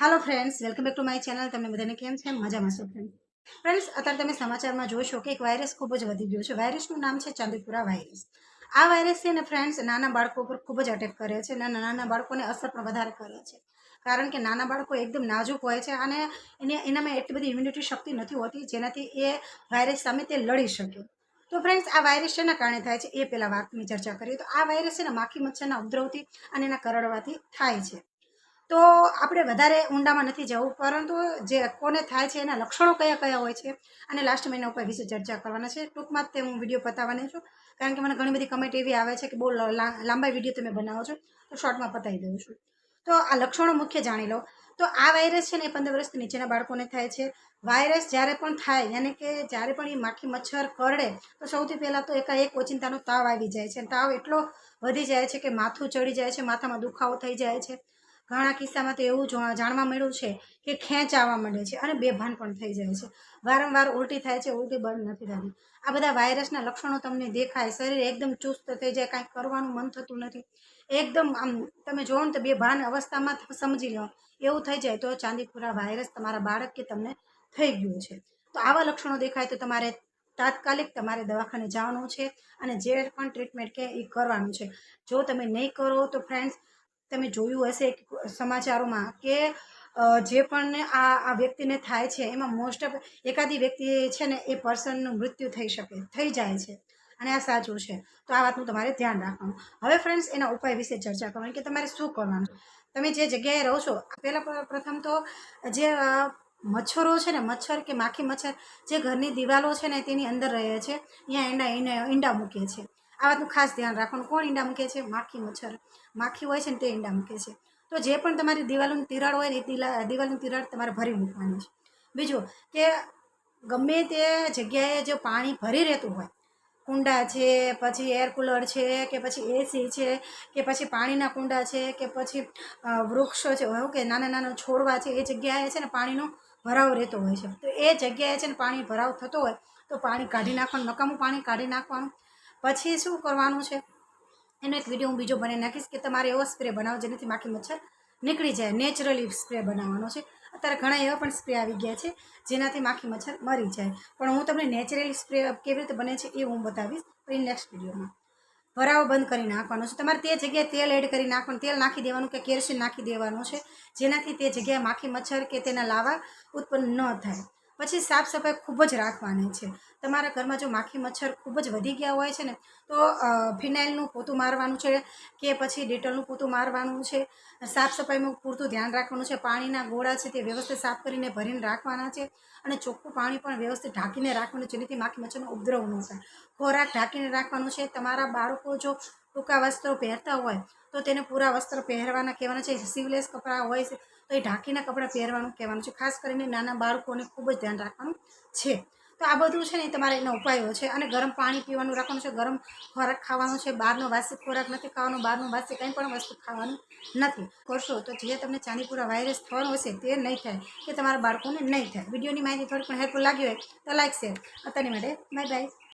Hello friends welcome back to my channel તમને બધાને કેમ છે? મજામાં છો ફ્રેન્ડ ફ્રેન્ડ્સ અત્યારે તમે સમાચારમાં જોશો કે એક વાયરસ ખૂબ જ વધી ગયો છે. વાયરસનું નામ છે ચાંદીપુરા વાયરસ આ વાયરસ છે ને ફ્રેન્ડ્સ નાના બાળકો પર ખૂબ જ અટેક કરે છે નાના નાના બાળકોને અસર પણ વધારે કરે છે. કારણ કે નાના બાળકો એકદમ નાજુક હોય છે અને એને એનામાં એટલી બધી ઇમ્યુનિટી શક્તિ નથી હોતી જેનાથી એ વાયરસ સામે તે લડી શકે. તો ફ્રેન્ડ્સ આ વાયરસ શેના કારણે થાય છે? એ પહેલાં વાતની ચર્ચા કરીએ. તો આ વાયરસ છે ને માખી મચ્છરના ઉપદ્રવથી અને એના કરડવાથી થાય છે. તો આપણે વધારે ઊંડામાં નથી જવું, પરંતુ જે કોને થાય છે, એના લક્ષણો કયા કયા હોય છે, અને લાસ્ટ મહિના ઉપર વિશે ચર્ચા કરવાના છે. ટૂંકમાં જ તે હું વીડિયો પતાવવાની છું, કારણ કે મને ઘણી બધી કમેન્ટ એવી આવે છે કે બહુ લાંબા વીડિયો તમે બનાવો છો, તો શોર્ટમાં પતાવી દઉં છું. તો આ લક્ષણો મુખ્ય જાણી લો. તો આ વાયરસ છે ને એ પંદર વર્ષથી નીચેના બાળકોને થાય છે. વાયરસ જ્યારે પણ થાય, યાની કે જ્યારે પણ એ માખી મચ્છર કરડે, તો સૌથી પહેલાં તો એકાએક ઓચિંતાનો તાવ આવી જાય છે. તાવ એટલો વધી જાય છે કે માથું ચડી જાય છે, માથામાં દુખાવો થઈ જાય છે. ઘણા કિસ્સામાં તો એવું જાણવા મળ્યું છે કે ખેંચ આવવા માંડે છે અને બેભાન પણ થઈ જાય છે. વારંવાર ઉલટી થાય છે, ઉલટી બંધ નથી થતી. આ બધા વાયરસના લક્ષણો તમને દેખાય, શરીર એકદમ ચુસ્ત થઈ જાય કાંઈક કરવાનું મન થતું નથી. એકદમ આમ, તમે જોવો ને તો બેભાન અવસ્થામાં સમજી લો, એવું થઈ જાય તો ચાંદીપુરા વાયરસ તમારા બાળક કે તમને થઈ ગયું છે. તો આવા લક્ષણો દેખાય તો તમારે તાત્કાલિક તમારે દવાખાને જવાનું છે અને જે પણ ટ્રીટમેન્ટ કે એ કરવાનું છે. જો તમે નહીં કરો તો ફ્રેન્ડ્સ તમે જોયું હશે સમાચારોમાં કે જે પણ આ આ વ્યક્તિને થાય છે, એમાં મોસ્ટ ઓફ એકાદી વ્યક્તિ છે ને, એ પર્સનનું મૃત્યુ થઈ શકે, થઈ જાય છે. અને આ સાચું છે. તો આ વાતનું તમારે ધ્યાન રાખવાનું. હવે ફ્રેન્ડ્સ એના ઉપાય વિશે ચર્ચા કરવાની કે તમારે શું કરવાનું? તમે જે જગ્યાએ રહો છો પહેલાં પ્રથમ તો જે મચ્છરો છે ને, મચ્છર કે માખી મચ્છર જે ઘરની દિવાલો છે ને, તેની અંદર રહે છે, ત્યાં એના ઈંડા ઈંડા મૂકે છે. આ વાતનું ખાસ ધ્યાન રાખવાનું. કોણ ઈંડા મૂકે છે? માખી, મચ્છર. માખી હોય છે ને તે ઈંડા મૂકે છે. તો જે પણ તમારી દિવાલનું તિરાડ હોય ને એ દિવાલનું તિરાડ તમારે ભરી મૂકવાની છે. બીજું કે ગમે તે જગ્યાએ જો પાણી ભરી રહેતું હોય, કુંડા છે, પછી એર કુલર છે, કે પછી એસી છે, કે પછી પાણીના કુંડા છે, કે પછી વૃક્ષો છે કે નાના નાના છોડવા છે, એ જગ્યાએ છે ને પાણીનો ભરાવ રહેતો હોય છે. તો એ જગ્યાએ છે ને પાણી ભરાવ થતો હોય, તો પાણી કાઢી નાખવાનું, નકામું પાણી કાઢી નાખવાનું પછી શું કરવાનું છે? એનો એક વીડિયો હું બીજો બનાવી નાખીશ કે તમારે એવો સ્પ્રે બનાવો જેનાથી માખી મચ્છર નીકળી જાય. નેચરલી સ્પ્રે બનાવવાનો છે. અત્યારે ઘણા એવા પણ સ્પ્રે આવી ગયા છે જેનાથી માખી મચ્છર મરી જાય. પણ હું તમને નેચરલી સ્પ્રે કેવી રીતે બને છે એ હું બતાવીશ પછી નેક્સ્ટ વિડીયોમાં ભરાવો બંધ કરી નાખવાનો છે. તમારે તે જગ્યાએ તેલ એડ કરી નાખવાનું, તેલ નાખી દેવાનું કે કેરોસીન નાખી દેવાનું છે જેનાથી તે જગ્યાએ માખી મચ્છર કે તેના લાવા ઉત્પન્ન ન થાય. પછી સાફ સફાઈ ખૂબ જ રાખવાની છે. તમારા ઘરમાં જો માખી મચ્છર ખૂબ જ વધી ગયા હોય છે ને, તો ફિનાઇલનું પોતું મારવાનું છે કે પછી ડેટોલનું પોતું મારવાનું છે. સાફ સફાઈમાં પૂરતું ધ્યાન રાખવાનું છે. પાણીના ગોળા છે તે વ્યવસ્થિત સાફ કરીને ભરીને રાખવાના છે અને ચોખ્ખું પાણી પણ વ્યવસ્થિત ઢાંકીને રાખવાનું છે, જેનાથી માખી મચ્છરનો ઉપદ્રવ ન થાય. ખોરાક ઢાંકીને રાખવાનું છે. તમારા બાળકો જો ટૂંકા વસ્ત્રો પહેરતા હોય તો તેને પૂરા વસ્ત્ર પહેરવાના કહેવાના છે. સીવલેસ કપડાં હોય છે તો એ ઢાંકીના કપડાં પહેરવાનું કહેવાનું છે. ખાસ કરીને નાના બાળકોને ખૂબ જ ધ્યાન રાખવાનું છે. તો આ બધું છે ને તમારા એના ઉપાયો છે અને ગરમ પાણી પીવાનું રાખવાનું છે. ગરમ ખોરાક ખાવાનો છે. બહારનો વાસી ખોરાક નથી ખાવાનો, બહારનું વાસી કંઈ પણ વસ્તુ ખાવાનું નથી કરશો તો જે તમને ચાંદીપુરા વાયરસ થવાનો હશે તે નહીં થાય, કે તમારા બાળકોને નહીં થાય. વિડીયોની માહિતી થોડી પણ હેલ્પફુલ લાગી હોય તો લાઈક શેર અત્યારની માટે બાય બાય